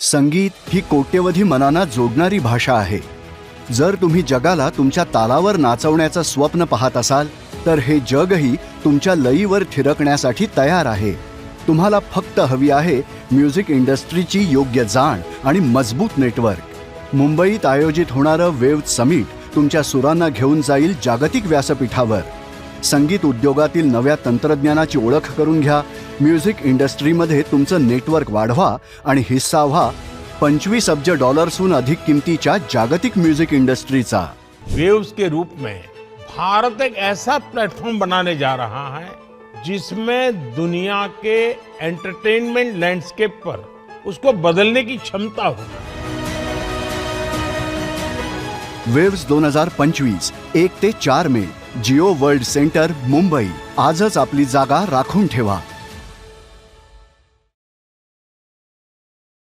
संगीत ही कोट्यवधी मनांना जोडणारी भाषा आहे. जर तुम्ही जगाला तुमच्या तालावर नाचवण्याचं स्वप्न पाहत असाल तर हे जगही तुमच्या लयीवर थिरकण्यासाठी तयार आहे. तुम्हाला फक्त हवी आहे म्युझिक इंडस्ट्रीची योग्य जाण आणि मजबूत नेटवर्क. मुंबईत आयोजित होणारं वेव समिट तुमच्या सुरांना घेऊन जाईल जागतिक व्यासपीठावर. संगीत उद्योगातील नव्या तंत्रज्ञानाची ओळख करून घ्या म्युझिक इंडस्ट्रीमध्ये तुमचं नेटवर्क वाढवा आणि हिस्सा व्हा. पंचवीस अब्ज डॉलर्सहून अधिक किमतीच्या जागतिक म्युझिक इंडस्ट्रीचा. वेव्स के रूप में भारत एक ऐसा प्लेटफॉर्म बनाने जा रहा है जिसमें दुनिया के एंटरटेनमेंट लैंडस्केप पर उसको बदलने की क्षमता हो। वेव्स दोन हज़ार पंचवीस एक ते चार May Jio world centre Mumbai. आजच आपली जागा राखून ठेवा.